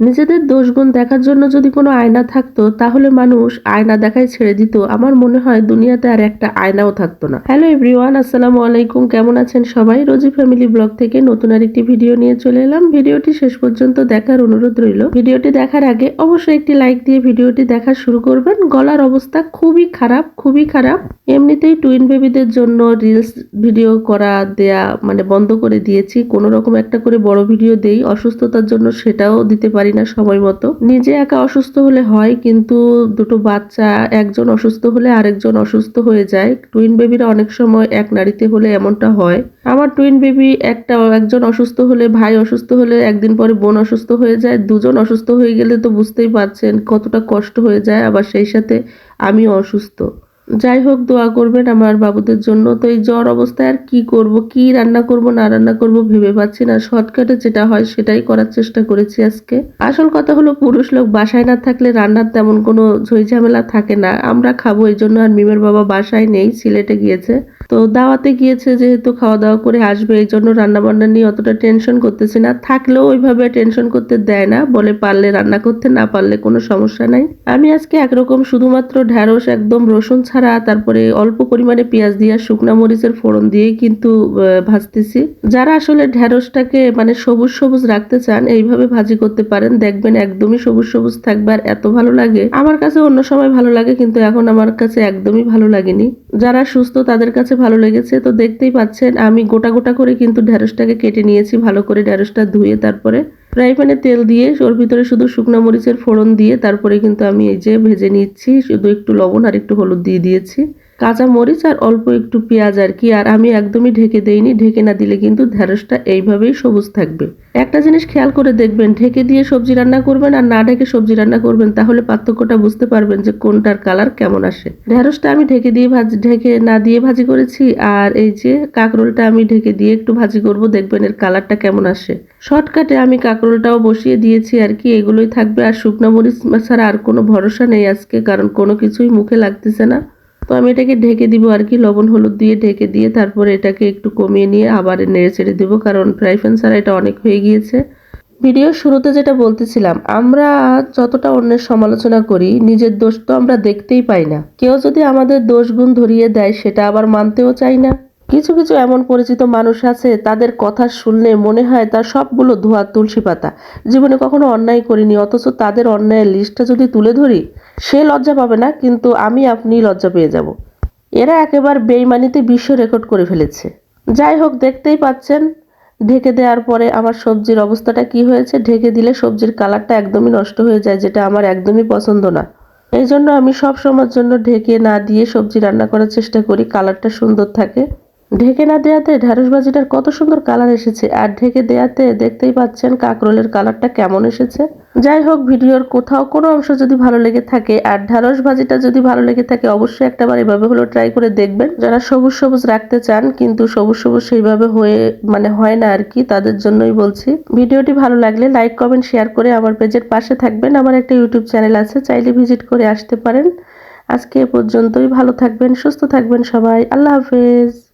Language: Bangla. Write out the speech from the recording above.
নিজেদের দোষগুণ দেখার জন্য যদি কোনো আয়না থাকতো, তাহলে মানুষ আয়না দেখাই ছেড়ে দিত। আমার মনে হয় দুনিয়াতে আর একটা আয়নাও থাকতো না। হ্যালো এভরিওয়ান, আসসালামু আলাইকুম। কেমন আছেন সবাই? রোজি ফ্যামিলি ব্লগ থেকে নতুন আরেকটি ভিডিও নিয়ে চলে এলাম। ভিডিওটি শেষ পর্যন্ত দেখার অনুরোধ রইল। ভিডিওটি দেখার আগে অবশ্যই একটি লাইক দিয়ে ভিডিওটি দেখা শুরু করবেন। গলার অবস্থা খুবই খারাপ খুবই খারাপ। এমনিতেই টুইন বেবিদের জন্য রিলস ভিডিও করা দেয়া মানে বন্ধ করে দিয়েছি। কোনো রকম একটা করে বড় ভিডিও দেই। অসুস্থতার জন্য সেটাও দিতে পারি না সময় মতো। নিজে একা অসুস্থ হলে হয়, কিন্তু দুটো বাচ্চা, একজন অসুস্থ হলে আরেকজন অসুস্থ হয়ে যায়। টুইন বেবিরা অনেক সময় এক নারীতে হলে এমনটা হয়। আমার টুইন বেবি একটা একজন অসুস্থ হলে, ভাই অসুস্থ হলে, একদিন পরে বোন অসুস্থ হয়ে যায়। দুজন অসুস্থ হয়ে গেলে তো বুঝতেই পারছেন কতটা কষ্ট হয়ে যায়, আবার সেই সাথে আমি অসুস্থ। যাই হোক, দোয়া করবেন আমার বাবুদের জন্য। তো এই জ্বর অবস্থায় আর কি করব? কি রান্না করব, না রান্না করব ভেবে পাচ্ছি না। শর্টকাটে যেটা হয় সেটাই করার চেষ্টা করেছি আজকে। আসল কথা হলো, পুরুষ লোক বাসায় না থাকলে রান্নার তেমন কোনো ঝই ঝামেলা থাকে না। আমরা খাব, এই জন্য আর মিমের বাবা বাসায় নেই, সিলেটে গিয়েছে। তো দাওয়াতে গিয়েছে, যেহেতু খাওয়া দাওয়া করে আসবে, এই জন্য রান্না বান্না নিয়ে অতটা টেনশন করতেছি না। থাকলেও ওইভাবে টেনশন করতে দেয় না। বলে পারলে রান্না করতে, না পারলে কোনো সমস্যা নাই। আমি আজকে একরকম শুধুমাত্র ঢ্যাঁড়স, একদম রসুন ছাড়া তারপরে অল্প পরিমাণে পেঁয়াজ দিয়ে শুকনা মরিচের ফোড়ন দিয়ে কিন্তু ভাজতেছি। যারা আসলে ঢ্যাঁড়সটাকে মানে সবুজ সবুজ রাখতে চান, এইভাবে ভাজি করতে পারেন। দেখবেন একদমই সবুজ সবুজ থাকবে আর এত ভালো লাগে। আমার কাছে অন্য সময় ভালো লাগে, কিন্তু এখন আমার কাছে একদমই ভালো লাগেনি। যারা সুস্থ, তাদের কাছে ভালো লেগেছে। তো দেখতেই পাচ্ছেন, আমি গোটা গোটা করে কিন্তু ঢ্যাঁড়সটাকে কেটে নিয়েছি, ভালো করে ঢ্যাঁড়সটা ধুয়ে তারপরে ফ্রাই প্যানে তেল দিয়ে ওর ভিতরে শুধু শুকনো মরিচের ফোড়ন দিয়ে তারপরে কিন্তু আমি এই যে ভেজে নিচ্ছি, শুধু একটু লবণ আর একটু হলুদ দিয়ে দিয়েছি। কাঁচা মরিচ আর অল্প একটু পেঁয়াজ আর কি, আর আমি একদমই ঢেকে দেইনি। ঢেকে না দিলে কিন্তু ঢ্যাঁড়সটা এইভাবেই সবুজ থাকবে। একটা জিনিস খেয়াল করে দেখবেন, ঢেকে দিয়ে সবজি রান্না করবেন আর না ঢেকে সবজি রান্না করবেন, তাহলে পার্থক্যটা বুঝতে পারবেন যে কোনটার কালার কেমন আসে। ঢ্যাঁড়সটা আমি ঢেকে দিয়ে ভাজি, ঢেকে না দিয়ে ভাজি করেছি, আর এই যে কাঁকরোলটা আমি ঢেকে দিয়ে একটু ভাজি করব, দেখবেন এর কালারটা কেমন আসে। শর্টকাটে আমি কাঁকরোলটাও বসিয়ে দিয়েছি আর কি, এগুলোই থাকবে। আর শুকনো মরিচ ছাড়া আর কোনো ভরসা নেই আজকে, কারণ কোনো কিছুই মুখে লাগতেছে না। তো আমি এটাকে ঢেকে দিব আর কি, লবণ, হলুদ দিয়ে ঢেকে দিয়ে তারপরে এটাকে একটু কমিয়ে নিয়ে আবার নেড়ে ছেড়ে দেবো, কারণ ফ্রাই প্যান ছাড়া এটা অনেক হয়ে গিয়েছে। ভিডিও শুরুতে যেটা বলতেছিলাম, আমরা যতটা অন্যের সমালোচনা করি, নিজের দোষ তো আমরা দেখতেই পাই না। কেউ যদি আমাদের দোষগুণ ধরিয়ে দেয়, সেটা আবার মানতেও চাই না। কিছু কিছু এমন পরিচিত মানুষ আছে, তাদের কথা শুনলে মনে হয় তার সবগুলো ধোয়া তুলসী পাতা। জীবনে কখনো অন্যায় করিনি, অথচ তাদের অন্যায়ের লিস্টটা যদি তুলে ধরি, সে লজ্জা পাবে না, কিন্তু আমি আপনি লজ্জা পেয়ে যাব। এরা একেবারে বেইমানিতে বিশ্ব রেকর্ড করে ফেলেছে। যাই হোক, দেখতেই পাচ্ছেন, ঢেকে দেওয়ার পরে আমার সবজির অবস্থাটা কি হয়েছে? ঢেকে দিলে সবজির কালারটা একদমই নষ্ট হয়ে যায়, যেটা আমার একদমই পছন্দ না। এই জন্য আমি সব সময়ের জন্য ঢেকে না দিয়ে সবজি রান্না করার চেষ্টা করি, কালারটা সুন্দর থাকে। ঢেকে না দেওয়াতে ঢ্যাঁড়স ভাজিটার কত সুন্দর কালার এসেছে। আর ঢেকে দেওয়াতে দেখতেই পাচ্ছেন কাকরোলের কালারটা কেমন এসেছে। যাই হোক, ভিডিওর কোথাও কোনো অংশ যদি ভালো লেগে থাকে আর ঢ্যাঁড়স ভাজিটা যদি ভালো লেগে থাকে, অবশ্যই একটাবার এভাবে হলো ট্রাই করে দেখবেন। যারা সবুজ সবুজ রাখতে চান, কিন্তু সবুজ সবুজ সেইভাবে হয়ে মানে হয় না আর কি, তাদের জন্যই বলছি। ভিডিওটি ভালো লাগলে লাইক কমেন্ট শেয়ার করে আমার পেজের পাশে থাকবেন। আমার একটা ইউটিউব চ্যানেল আছে, চাইলে ভিজিট করে আসতে পারেন। আজকে এ পর্যন্তই, ভালো থাকবেন, সুস্থ থাকবেন সবাই। আল্লাহ হাফেজ।